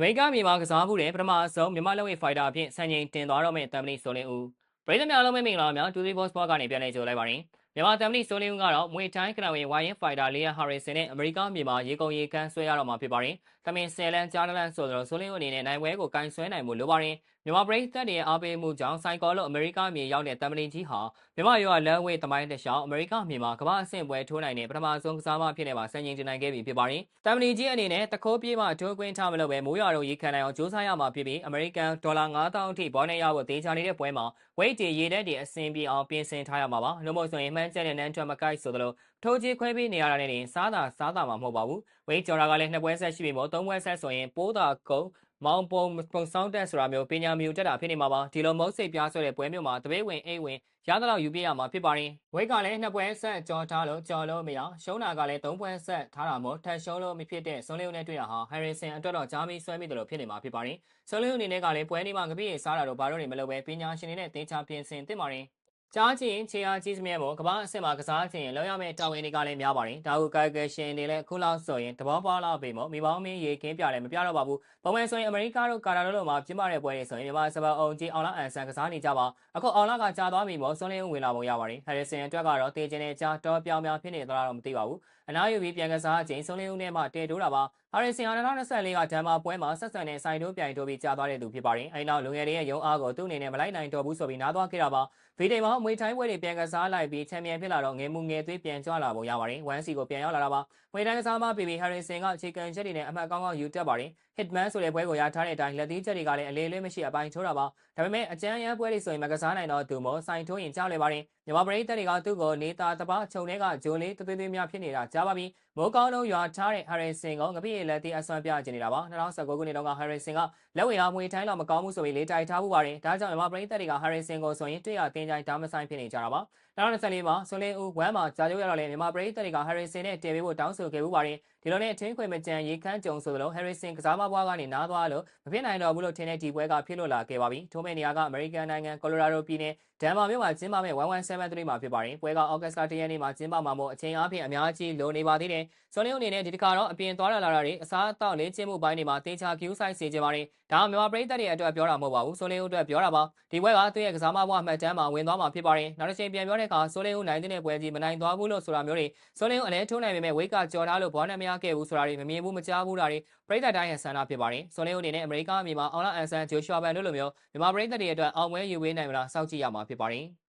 အမေရိကမြေမှာကစားမှုတဲ့ပထမအဆုံးမြန်မာလက်ဝဲဖိုက်တာအဖြစ်စံချိန်တင်သွားတော့မယ့်တမ်ပနီဆိုလင်းဦးပရိသတ်များလုံးမင်္ဂလာများတူစီဘော့စပေါ့ကနေပြန်လည်ကြိုလိုက်ပါရင်မြန်မာတမ်ပနီဆိုလင်းဦးကတော့မွေတိုင်းကနဝေဝိုင်းရင်ဖိုက်တာလီယန်ဟာရီဆန်နဲ့အမေရိကမြေမှာရေကုန်ရေကန်းဆွဲရတော့မှာဖြစ်ပါရင်တမင်ဆယ်လန်ဂျာလန်ဆိုတော့ဆိုလင်းဦးအနေနဲ့နိုင်ပွဲကိုကင်ဆွဲနိုင်မှုလိုပါရင် မြန်မာပရိသတ်တွေအားပေးမှုကြောင့်စိုင်ကောလို့အမေရိကမြေရောက်တဲ့တမ်ပနီကြီးဟာမြန်မာရွာလမ်းဝေးတမိုင်းတစ်လျှောက်အမေရိကမြေမှာကမ္ဘာအဆင့်ပွဲထိုးနိုင်တဲ့ပထမဆုံးကစားမဖြစ်နေပါစံချိန်တင်နိုင်ခဲ့ပြီဖြစ်ပါရင်တမ်ပနီကြီးအနေနဲ့တခိုးပြေးမှထိုးကွင်းထားမလို့ပဲမိုးရွာတော့ရေခံနိုင်အောင်စူးစမ်းရမှာဖြစ်ပြီးအမေရိကန်ဒေါ်လာ9000အထိဘောနဲ့ရဖို့တေချာနေတဲ့ပွဲမှာဝိတ်တီရေတက်တီအဆင်ပြေအောင်ပြင်ဆင်ထားရမှာပါလို့မို့ဆိုရင်မှန်းချက်တဲ့နန်းထွတ်မကိုက်ဆိုသလိုထိုးကြီးခွဲပေးနေရတာနဲ့စားတာစားတာမှမဟုတ်ပါဘူးဝိတ်ကျော်တာကလည်းနှစ်ပွဲဆက်ရှိပြီမို့သုံးပွဲဆက်ဆိုရင်ပိုးတာကုန်း မောင်ပုံပုံဆောင်တက်ဆိုတာမျိုးပညာမျိုးတက်တာဖြစ်နေမှာပါဒီလိုမုတ်စိတ်ပြားဆွဲတဲ့ပွဲမျိုးမှာတပိတ်ဝင်အိတ်ဝင်ရသလောက်ယူပြရမှာဖြစ်ပါရင်ဝိတ်ကလည်းနှစ်ပွဲဆက်ကြော်ထားလို့ကြော်လို့မရရှုံးတာကလည်းသုံးပွဲဆက်ထားတာမို့ထပ်ရှုံးလို့မဖြစ်တဲ့ဆွန်လေးုံနဲ့တွေ့ရဟာဟယ်ရီဆန်အတွက်တော့ဂျာမီဆွဲမိတယ်လို့ဖြစ်နေမှာဖြစ်ပါရင်ဆွန်လေးုံအနေနဲ့ကလည်းပွဲနေမှာငပြည့်စားတာတော့ဘာလို့နေမလို့ပဲပညာရှင်တွေနဲ့တင်ချပြင်ဆင်တင်ပါရင် ကြားချင်ချေအားကြီးစမြဲမို့ကမ္ဘာအဆင့်မှာကစားချင်လောက်ရမယ့်တာဝန်တွေကလည်းများပါတယ်ဒါဟုကာကရှင်တွေလည်းခုလောက်ဆိုရင်တဘောပါလာပေမို့မိပေါင်းမင်းရေကင်းပြလည်းမပြတော့ပါဘူးပုံမှန်ဆိုရင်အမေရိကတို့ကာတာတို့မှာပြစ်မတဲ့ပွဲတွေဆိုရင်မြန်မာစပါအောင်ကြီးအောင်လာအန်ဆန်ကစားနေကြပါအခုအောင်လာကကြာသွားပြီမို့ဆွန်လင်းဝင်လာပုံရပါတယ်ဟယ်ရီဆန်အတွက်ကတော့တေချင်တဲ့ကြားတော်ပြောင်ပြောင်ဖြစ်နေသလားတော့မသိပါဘူးအနားယူပြီးပြန်ကစားချိန်ဆွန်လင်းဦးနဲ့မှတဲတိုးတာပါဟာရီဆန်2024ကဒန်မာပွဲမှာဆက်ဆံတဲ့ဆိုင်တိုးပြိုင်တိုးပြီးကြာသွားတဲ့သူဖြစ်ပါတယ်အဲဒီနောက်လူငယ်တွေရဲ့ရုံအားကိုသူ့အနေနဲ့မလိုက်နိုင်တော့ဘူးဆိုပြီးနားသွားခဲ့တာပါဗီဒီမှာအမွေထိုင်းပွဲတွေပြန်ကစားလိုက်ပြီးချန်ပီယံဖြစ်လာတော့ငယ်မှုငယ်သွေးပြန်ကြွလာပုံရပါတယ်။ 1C ကိုပြန်ရောက်လာတာပါ။မွေတိုင်းကစားမပီပီဟာရီဆန်ကအခြေခံချက်တွေနဲ့အမှတ်ကောင်းကောင်းယူတက်ပါတယ်။ Hitman ဆိုတဲ့ပွဲကိုရထားတဲ့အတိုင်းလက်သီးချက်တွေကလည်းအလေးလေးမရှိအပိုင်းထိုးတာပါ။ဒါပေမဲ့အကျန်းရန်ပွဲတွေဆိုရင်မကစားနိုင်တော့သူမို့စိုင်ထိုးရင်ကြောက်လေပါတယ်။ မြန်မာပရိသတ်တွေကသူ့ကိုနေတာတပားခြုံထဲကဂျိုလေးတသွေးသွေးများဖြစ်နေတာကြားပါပြီ။မိုးကောင်းလုံးရွာထားတဲ့ဟာရီဆန်ကငပိရလက်တီအဆွမ်းပြကျနေတာပါ2019ခုနှစ်တုန်းကဟာရီဆန်ကလက်ဝဲအားမွေထိုင်းလောက်မကောင်းဘူးဆိုပြီးလေးတိုက်ထားမှုပါတယ်ဒါကြောင့်မြန်မာပရိသတ်တွေကဟာရီဆန်ကိုဆိုရင်တွေ့ရတင်ကြိုင်ဒါမဆိုင်ဖြစ်နေကြတာပါ2024မှာဆွန်လင်းဦးဝမ်မှာကြာကျိုးရတော့လေမြန်မာပရိသတ်တွေကဟာရီဆန်နဲ့တည်ပေးဖို့တောင်းဆိုခဲ့မှုပါတယ်ဒီလိုနဲ့အထင်းခွေမကြံရေခမ်းကြုံဆိုသလိုဟယ်ရီဆန်ကစားမပွားကနေနားသွားလို့မဖြစ်နိုင်တော့ဘူးလို့ထင်တဲ့ဒီပွဲကဖြစ်လို့လာခဲ့ပါပြီထိုးမဲ့နေရာကအမေရိကန်နိုင်ငံကော်လိုရာဒိုပြည်နယ်ဒန်မာမြို့မှာကျင်းပမဲ့1173မှာဖြစ်ပါတယ်ပွဲကဩဂတ်စ်လ10ရက်နေ့မှာကျင်းပမှာမို့အချိန်အားဖြင့်အများကြီးလိုနေပါသေးတယ်ဆွန်လင်းဦးအနေနဲ့ဒီတစ်ခါတော့အပြင်သွားလာလာတွေအစားအသောက်လေးကျင်းမှုပိုင်းတွေမှာတေချာ queue size စေချင်ပါတယ်ဒါမှမြန်မာပရိသတ်တွေအတွက်ပြောတာမဟုတ်ပါဘူးဆွန်လင်းဦးအတွက်ပြောတာပါဒီပွဲကသူ့ရဲ့ကစားမပွားမှတ်တမ်းမှာဝင်သွားမှာဖြစ်ပါတယ်နောက်တစ်ချိန်ပြန်ပြောတဲ့အခါဆွန်လင်းဦးနိုင်တဲ့ပွဲကြီးမနိုင်သွားဘူးလို့ဆိုတာမျိုးတွေဆွန်လင်းဦးအလဲထိုးနိုင်ပေမဲ့ဝိတ်ကကြော်ထားလို့ဘောနဲ့မရခဲ့ဘူးဆိုတာတွေမမြင်ဘူးမကြားဘူးတာတွေပရိသတ်တိုင်းရဲ့ဆန္ဒဖြစ်ပါတယ်ဆွန်လင်းဦးအနေနဲ့အမေရိကမြေမှာအောင်လာအန်ဆန်ဂျိုရှွာဘန်တို့လိုမျိုးမြန်မာပရိသတ်တွေအတွက်အောင်ပွဲယူဝေးနိုင်မလားစောင့်ကြည့်ရမှာဖြစ်ပါတယ်